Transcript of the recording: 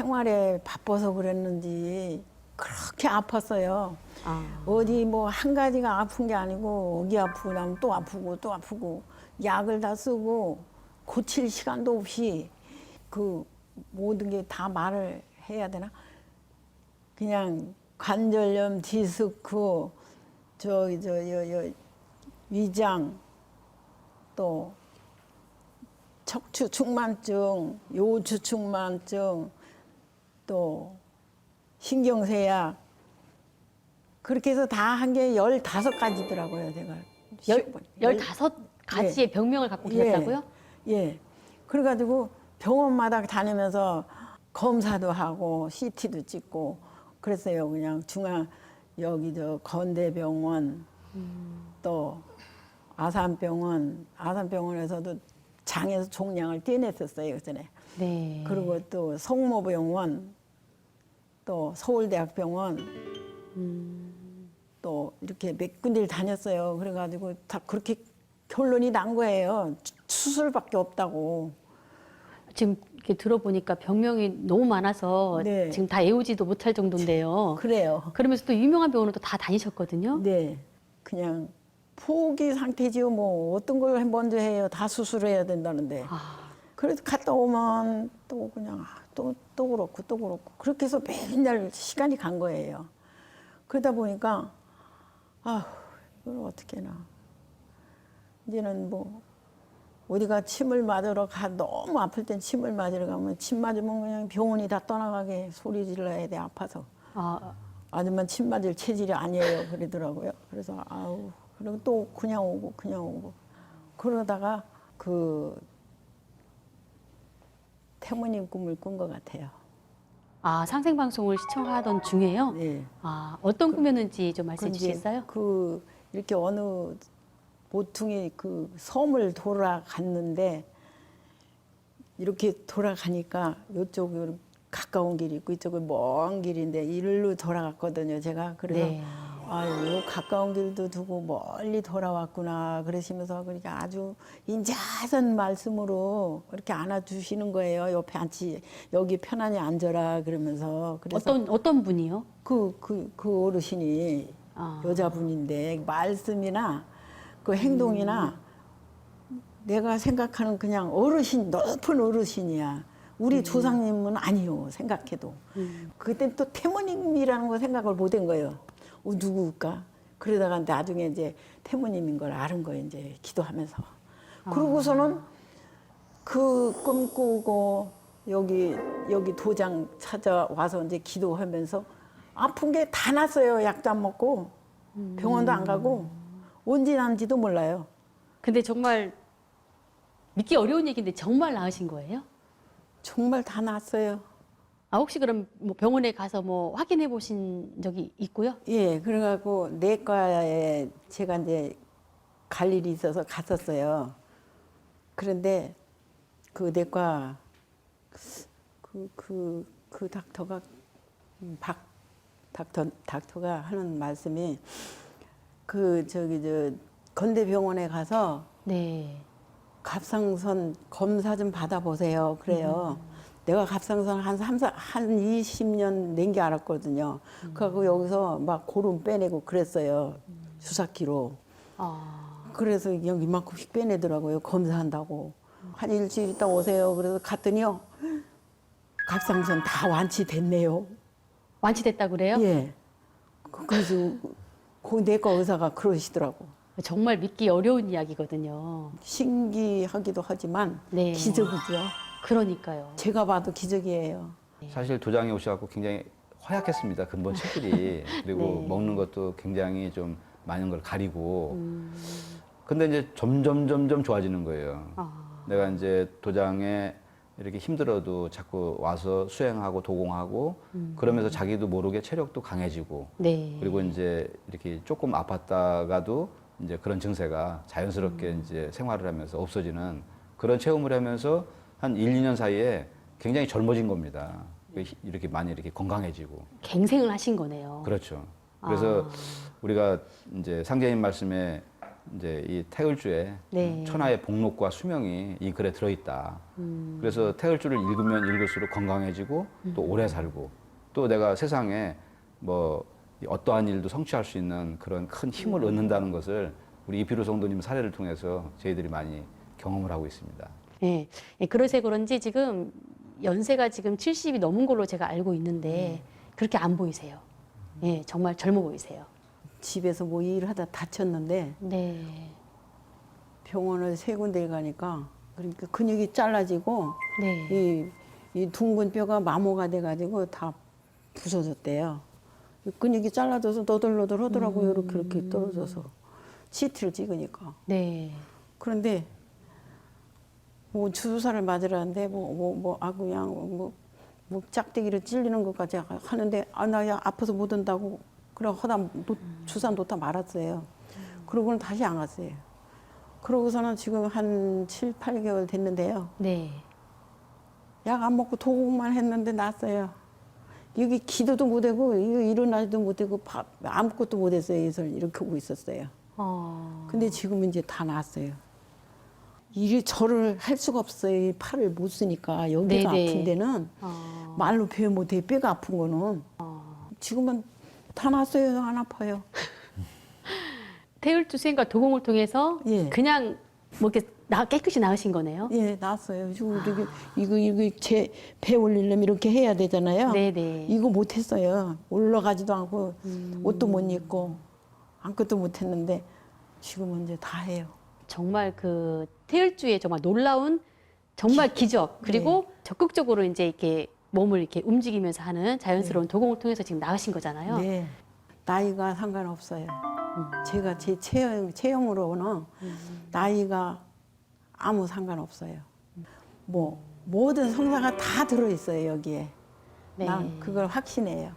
생활에 바빠서 그랬는지 그렇게 아팠어요. 아, 어디 뭐 한 가지가 아픈 게 아니고 여기 아프고 나면 또 아프고 또 아프고 약을 다 쓰고 고칠 시간도 없이 그 모든 게 다 말을 해야 되나? 그냥 관절염, 디스크, 저기 저여 위장 또 척추 충만증, 요추 충만증 또 신경쇠약 그렇게 해서 다 한 게 열다섯 가지더라고요, 제가. 열, 열다섯 가지의 병명을 갖고 계셨다고요? 예. 예. 그래가지고 병원마다 다니면서 검사도 하고 CT도 찍고 그랬어요. 그냥 중앙 여기 저 건대병원 또 아산병원 아산병원에서도 장에서 종양을 떼냈었어요 그 전에. 네. 그리고 또 성모병원 또 서울대학병원 또 이렇게 몇 군데를 다녔어요. 그래가지고 다 그렇게 결론이 난 거예요. 수- 수술밖에 없다고. 지금 이렇게 들어보니까 병명이 너무 많아서 네. 지금 다 외우지도 못할 정도인데요. 그래요. 그러면서 또 유명한 병원을 또다 다니셨거든요. 네, 그냥 포기 상태지요. 뭐 어떤 걸 먼저 해요. 다 수술해야 된다는데. 아, 그래서 갔다 오면 또 그냥 아, 또, 또 그렇고 또 그렇고. 그렇게 해서 맨날 시간이 간 거예요. 그러다 보니까 아 이걸 어떻게 해나 이제는 뭐 어디가 침을 맞으러 가 너무 아플 땐 침을 맞으러 가면 침 맞으면 그냥 병원이 다 떠나가게 소리 질러야 돼 아파서. 아, 아줌마 침 맞을 체질이 아니에요 그러더라고요. 그래서 아우 그리고 또 그냥 오고 그냥 오고. 그러다가 그 태모님 꿈을 꾼 것 같아요. 아 상생 방송을 시청하던 중에요. 네. 아 어떤 꿈이었는지 좀 말씀해 그 주시겠어요? 그 이렇게 어느 보통의 그 섬을 돌아갔는데 이렇게 돌아가니까 이쪽으로 가까운 길이 있고 이쪽은 먼 길인데 이리로 돌아갔거든요. 제가 그래서 네. 아유 가까운 길도 두고 멀리 돌아왔구나 그러시면서 그러니까 아주 인자한 말씀으로 이렇게 안아주시는 거예요. 옆에 앉지 여기 편안히 앉아라 그러면서 그래서 어떤 어떤 분이요? 그, 그, 그 어르신이 아. 여자분인데 말씀이나 그 행동이나 내가 생각하는 그냥 어르신, 높은 어르신이야. 우리 조상님은 아니요, 생각해도. 그때 또 태모님이라는 거 생각을 못 한 거예요. 어, 누구일까? 그러다가 나중에 이제 태모님인 걸 아는 거예요, 이제 기도하면서. 그러고서는 그 꿈꾸고 여기 여기 도장 찾아와서 이제 기도하면서 아픈 게 다 났어요. 약도 안 먹고 병원도 안 가고 언제 난지도 몰라요. 근데 정말 믿기 어려운 얘기인데 정말 나으신 거예요? 정말 다 났어요. 아 혹시 그럼 뭐 병원에 가서 뭐 확인해 보신 적이 있고요? 예, 그래갖고 내과에 제가 이제 갈 일이 있어서 갔었어요. 그런데 그 내과 그 그 그 닥터가 음, 박 닥터 닥터가 하는 말씀이 그 저기 저 건대병원에 가서 네. 갑상선 검사 좀 받아보세요. 그래요. 내가 갑상선 한 3, 한 20년 낸 게 알았거든요. 그래갖고 여기서 막 고름 빼내고 그랬어요. 주사기로. 아, 그래서 그냥 이만큼씩 빼내더라고요. 검사한다고. 한 일주일 있다 오세요. 그래서 갔더니요. 갑상선 다 완치됐네요. 완치됐다 그래요? 예. 그- 그래서 그 내과 의사가 그러시더라고. 정말 믿기 어려운 이야기거든요. 신기하기도 하지만 네. 기적이죠. 그러니까요. 제가 봐도 기적이에요. 사실 도장에 오셔갖고 굉장히 허약했습니다. 근본 체질이 그리고 네. 먹는 것도 굉장히 좀 많은 걸 가리고. 음, 근데 이제 점점 점점 좋아지는 거예요. 아, 내가 이제 도장에 이렇게 힘들어도 자꾸 와서 수행하고 도공하고 그러면서 자기도 모르게 체력도 강해지고 네. 그리고 이제 이렇게 조금 아팠다가도 이제 그런 증세가 자연스럽게 이제 생활을 하면서 없어지는 그런 체험을 하면서 한 1, 2년 사이에 굉장히 젊어진 겁니다. 이렇게 많이 이렇게 건강해지고. 갱생을 하신 거네요. 그렇죠. 그래서 아. 우리가 이제 상제님 말씀에 이제 이 태을주에 네. 천하의 복록과 수명이 이 글에 들어있다. 그래서 태을주를 읽으면 읽을수록 건강해지고 또 오래 살고 또 내가 세상에 뭐 어떠한 일도 성취할 수 있는 그런 큰 힘을 얻는다는 것을 우리 이피루 성도님 사례를 통해서 저희들이 많이 경험을 하고 있습니다. 예. 예, 그래서 그런지 지금 연세가 지금 70이 넘은 걸로 제가 알고 있는데 그렇게 안 보이세요. 예, 정말 젊어 보이세요. 집에서 뭐 일하다 다쳤는데 네. 병원을 세 군데 가니까 그러니까 근육이 잘라지고 네. 이, 이 둥근 뼈가 마모가 돼가지고 다 부서졌대요. 이 근육이 잘라져서 너덜너덜 하더라고요. 이렇게 이렇게 떨어져서 CT를 찍으니까. 네. 그런데 뭐 주사를 맞으라는데 뭐뭐뭐 아구양 뭐, 뭐 짝대기를 찔리는 것까지 하는데 아 나 야 아파서 못 온다고 그래 허다 놓- 주사 놓다 말았어요. 그러고는 다시 안 갔어요. 그러고서는 지금 한 7, 8개월 됐는데요. 네. 약 안 먹고 도곡만 했는데 났어요. 여기 기도도 못 하고 이거 일어나지도 못 하고 밥 아무것도 못 했어요. 이서 이렇게 하고 있었어요. 어. 근데 지금은 이제 다 나았어요. 일이 절을 할 수가 없어요. 이 팔을 못 쓰니까 여기가 네네. 아픈 데는 어. 말로 표현 못해 뼈가 아픈 거는 지금은 다 나았어요. 안 아파요. 태율주 수행과 도공을 통해서 예. 그냥 뭐 이렇게 나 깨끗이 나으신 거네요. 예, 나았어요. 지금 이렇게 이거 이거 제 배 올리려면 이렇게 해야 되잖아요. 네네. 이거 못 했어요. 올라가지도 않고 음. 옷도 못 입고 아무것도 못 했는데 지금은 이제 다 해요. 정말 그 태율주의 정말 놀라운 정말 기적 그리고 적극적으로 이제 이렇게 몸을 이렇게 움직이면서 하는 자연스러운 도공을 통해서 지금 나으신 거잖아요. 네. 나이가 상관없어요. 제가 제 체형, 체형으로는 나이가 아무 상관없어요. 뭐 모든 성사가 다 들어있어요 여기에. 네. 난 그걸 확신해요.